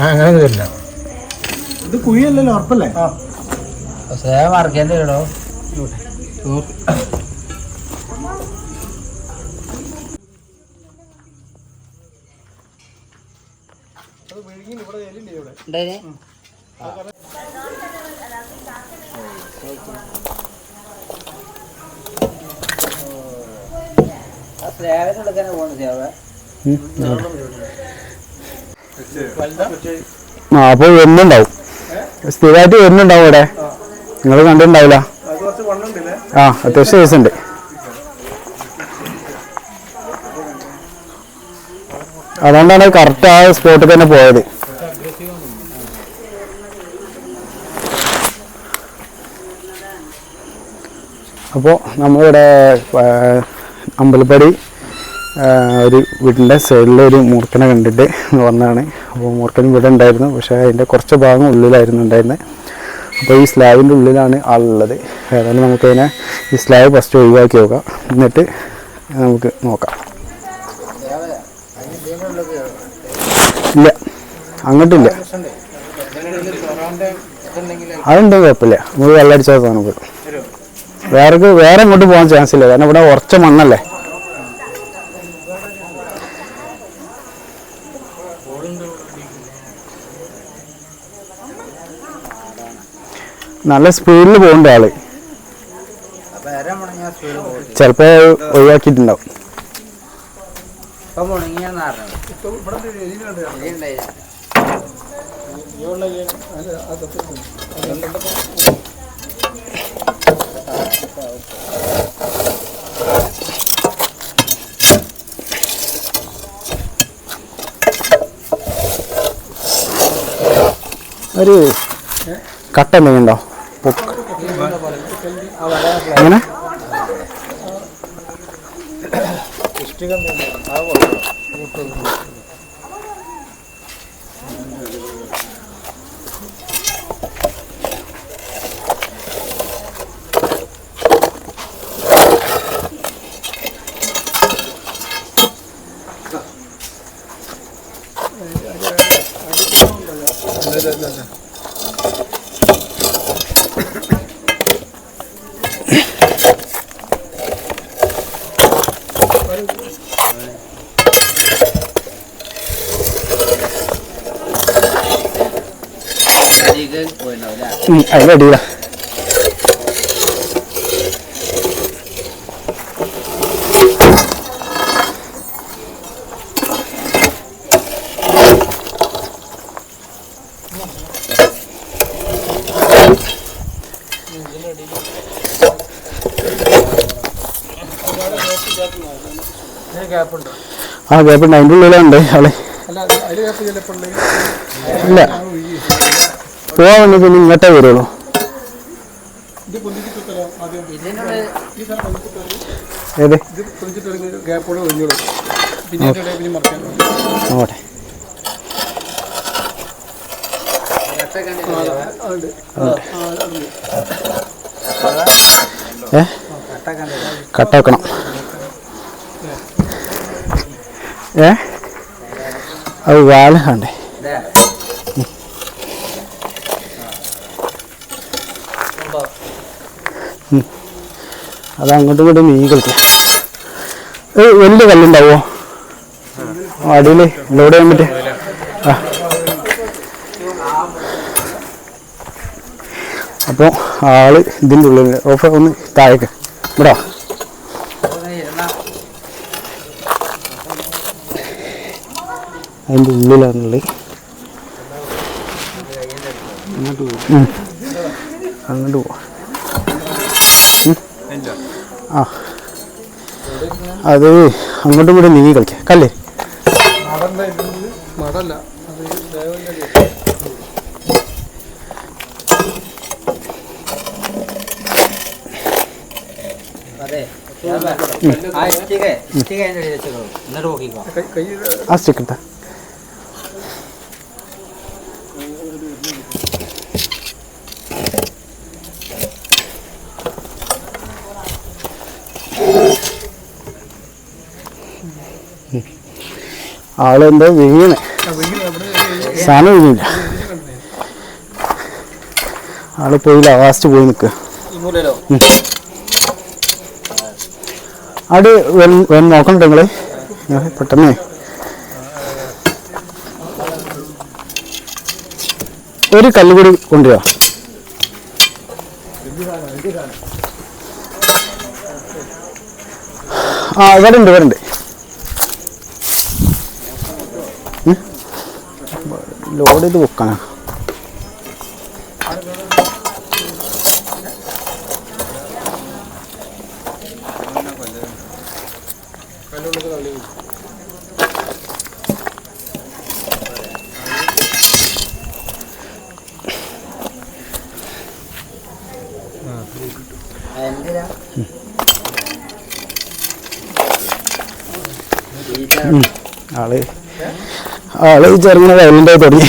അങ്ങനെ വരില്ല ഇത് കുഴിയല്ലല്ലോ ഉറപ്പല്ലേ മറക്കേണ്ടി വരണോ ആ അപ്പൊ വരുന്നുണ്ടാവും. സ്ഥിരമായിട്ട് വരുന്നുണ്ടാവും ഇവിടെ. നിങ്ങൾ കണ്ടിട്ടുണ്ടാവില്ല. അത് കുറച്ച് വണ്ണുണ്ടല്ലേ ആ അത്യാവശ്യം സൈസ് ഉണ്ട് അതുകൊണ്ടാണ് കറക്റ്റ് ആ സ്പോട്ടിൽ തന്നെ പോയത്. അപ്പോൾ നമ്മളിവിടെ അമ്പലപ്പടി ഒരു വീട്ടിന്റെ ഒരു മൂർക്കനെ കണ്ടിട്ട് വന്നതാണ്. അപ്പോൾ മൂർക്കൻ ഇവിടെ ഉണ്ടായിരുന്നു. പക്ഷേ അതിന്റെ കുറച്ച് ഭാഗം ഉള്ളിലായിരുന്നു ഉണ്ടായിരുന്നത് അപ്പോൾ ഈ സ്ലാബിന്റെ ഉള്ളിലാണ് ആളുള്ളത്. ഏതായാലും നമുക്കതിനെ ഈ സ്ലാബ് ഫസ്റ്റ് ഒഴിവാക്കി നോക്കാം. എന്നിട്ട് നമുക്ക് നോക്കാം. ഇല്ല. അങ്ങോട്ടില്ല. അതുണ്ടെങ്കിൽ കുഴപ്പമില്ല. നമുക്ക് വെള്ളമടിച്ചാൽ സാധനം വരും വേറെ വേറെ അങ്ങോട്ട് പോകാൻ ചാൻസ് ഇല്ല. കാരണം ഇവിടെ ഉറച്ച മണ്ണല്ലേ? നല്ല സ്പീഡിൽ പോകണ്ട ആൾ. ചിലപ്പോ ഒഴിവാക്കിയിട്ടുണ്ടാവും. ഒരു കട്ട എന്തെങ്കിലും ഉണ്ടോ? പൊക്ക് എങ്ങനെ ഉം, അതിന്റെ അടിയിലാ ആ ഗ്യാപ്പുണ്ട് അതിന്റെ ഉള്ളിലുണ്ട് ആൾ ഇല്ല. പോവാൻ വന്ന് പിന്നെ ഇങ്ങോട്ടേ വരുള്ളൂ. ഏത് ഏ? കട്ടാക്കണം ഏ? അത് വാല കണ്ടേ അത് അങ്ങോട്ടും ഇങ്ങോട്ടും നീങ്ങി കളിക്കാം. വലിയ കല്ലുണ്ടാവോ? അടിയിൽ ലോഡ് ചെയ്യാൻ പറ്റേ ആ. അപ്പോൾ ആൾ ഇതിന്റെ ഉള്ളിൽ ഓഫ് ഒന്ന് താഴേക്ക്. ഇവിടെ. അതിന്റെ ഉള്ളിലാണുള്ളത്. അങ്ങോട്ട് പോവാ. ഉം. ആ. അത് അങ്ങോട്ടും കൂടെ നീങ്ങി കളിക്കാം. കല്ലേ. മടല്ല. ആ സ്റ്റിക്ക് എടുത്താ ആളെന്തോ വീണ്. സാധനം വീണില്ല. ആൾ പോയി ലാസ്റ്റ് പോയി നിൽക്കുക അത് വെൻ വന്ന് നോക്കണ്ട നിങ്ങൾ. പെട്ടെന്ന്. ഒരു കല്ല് കൂടി കൊണ്ടുവരാ ആ ഇവിടെ ഉണ്ട് ഇവിടെ ഉണ്ട് ലോഡ് ചെയ്ത് വെക്കാനാ. ആളെ ആൾ ആൾ ചെറുങ്ങനെ വയലന്റായി തുടങ്ങി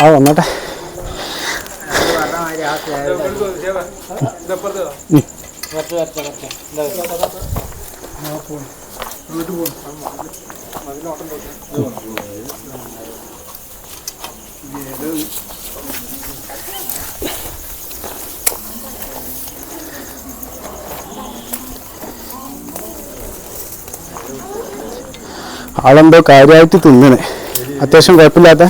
ആ വന്നോട്ടെ. ഇതപ്പുറത്തേതാ. വരട്ടെ വരട്ടെ വരട്ടെ. ആളെന്തോ കാര്യമായിട്ട് തിന്നണേ. അത്യാവശ്യം കുഴപ്പമില്ലാത്ത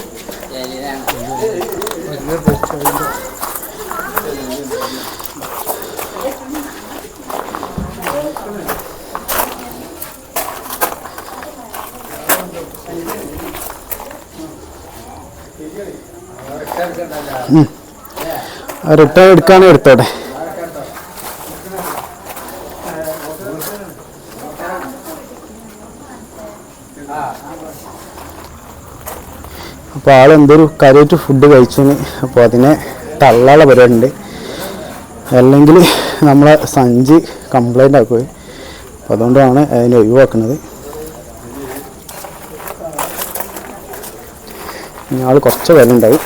റിട്ടേൺ എടുക്കാനും എടുത്തോട്ടെ അപ്പോൾ ആളെന്തൊരു കാര്യമായിട്ട് ഫുഡ് കഴിച്ചു അപ്പോൾ അതിനെ തള്ളാളെ പരിപാടിയുണ്ട്. അല്ലെങ്കിൽ നമ്മളെ സഞ്ചി കംപ്ലൈന്റ് ആക്കുക അപ്പോൾ അതുകൊണ്ടാണ് അതിനെ ഒഴിവാക്കുന്നത്. ഇനി ആൾ കുറച്ച് വില ഉണ്ടാവും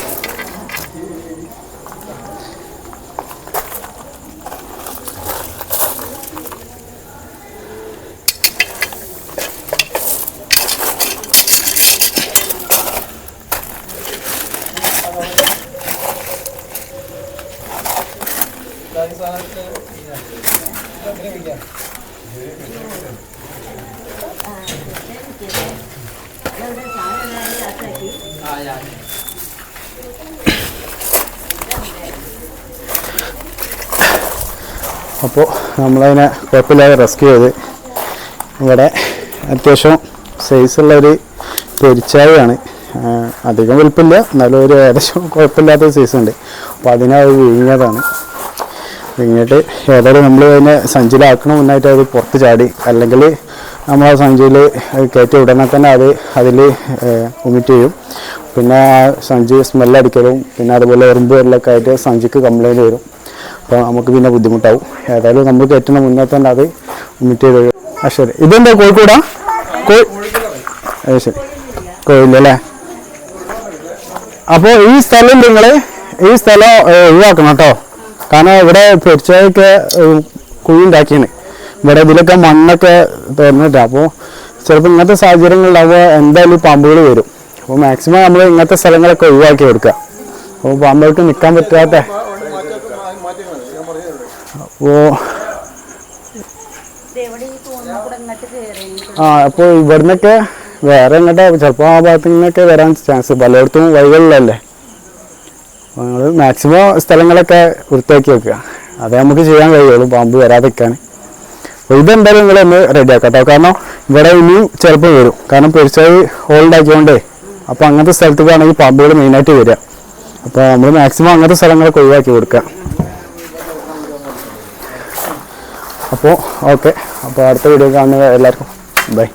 അപ്പോൾ നമ്മളതിനെ കുഴപ്പമില്ലാതെ റെസ്ക്യൂ ചെയ്ത്. ഇവിടെ അത്യാവശ്യം സൈസുള്ള ഒരു പെരിച്ചായാണ് അധികം വലുപ്പമില്ല. എന്നാലും ഒരു ഏകദേശം കുഴപ്പമില്ലാത്ത സൈസ് ഉണ്ട്. അപ്പോൾ അതിനെ അത് വിഴിഞ്ഞതാണ് വിഴിഞ്ഞിട്ട് ഏതായാലും നമ്മൾ അതിനെ സഞ്ചിയിലാക്കണ മുന്നായിട്ട് അത് പുറത്ത് ചാടി. അല്ലെങ്കിൽ നമ്മൾ ആ സഞ്ചിയിൽ കയറ്റി ഉടനെ തന്നെ അത് അതിൽ വൊമിറ്റ് ചെയ്യും. പിന്നെ ആ സഞ്ചി സ്മെല്ലടിക്കലും പിന്നെ അതുപോലെ എറുമ്പ് വരലൊക്കെ ആയിട്ട് സഞ്ചിക്ക് കംപ്ലൈന്റ് വരും. അപ്പോൾ നമുക്ക് പിന്നെ ബുദ്ധിമുട്ടാവും. ഏതായാലും നമ്മൾ കയറ്റുന്ന മുന്നേ തന്നെ അത് വൊമിറ്റ് ചെയ്ത് ആ ശരി. ഇതെന്താ കോഴിക്കോടാ? ശരി. കോഴിലല്ലേ അപ്പോൾ ഈ സ്ഥലം നിങ്ങൾ ഈ സ്ഥലം ഒഴിവാക്കണം കേട്ടോ. കാരണം ഇവിടെ പെരിച്ചായൊക്കെ കുഴി ഉണ്ടാക്കിയാണ് ഇവിടെ ഇതിലൊക്കെ മണ്ണൊക്കെ തുറന്നിട്ട് അപ്പോൾ ചിലപ്പോൾ ഇങ്ങനത്തെ സാഹചര്യങ്ങളിലാവുക എന്തായാലും പാമ്പുകൾ വരും. അപ്പോൾ മാക്സിമം നമ്മൾ ഇങ്ങനത്തെ സ്ഥലങ്ങളൊക്കെ ഒഴിവാക്കി കൊടുക്കുക. അപ്പോൾ പാമ്പുകൾക്ക് നിൽക്കാൻ പറ്റാത്ത അപ്പോൾ ആ അപ്പോൾ ഇവിടുന്നൊക്കെ വേറെ എങ്ങോട്ടാണ് ചിലപ്പോൾ ആ ഭാഗത്തു നിന്നൊക്കെ വരാൻ ചാൻസ് പലയിടത്തും വഴികളിലല്ലേ. നമ്മൾ മാക്സിമം സ്ഥലങ്ങളൊക്കെ വൃത്തിയാക്കി വെക്കുക. അതേ നമുക്ക് ചെയ്യാൻ കഴിയുള്ളൂ. പാമ്പ് വരാതിരിക്കാൻ അപ്പോൾ ഇതെന്തായാലും നിങ്ങളൊന്ന് റെഡി ആക്കാം കേട്ടോ കാരണം ഇവിടെ ഇനിയും ചിലപ്പോൾ വരും. കാരണം പൊരിച്ചായി ഹോൾഡ് ആക്കിയോണ്ടേ അപ്പോൾ അങ്ങനത്തെ സ്ഥലത്തേക്കാണ് ആണെങ്കിൽ പാമ്പുകൾ മെയിനായിട്ട് വരിക. അപ്പോൾ നമ്മൾ മാക്സിമം അങ്ങനത്തെ സ്ഥലങ്ങളൊക്കെ ഒഴിവാക്കി കൊടുക്കുക. അപ്പോൾ ഓക്കെ അപ്പോൾ അടുത്ത വീഡിയോ കാണുന്ന എല്ലാവർക്കും. ബൈ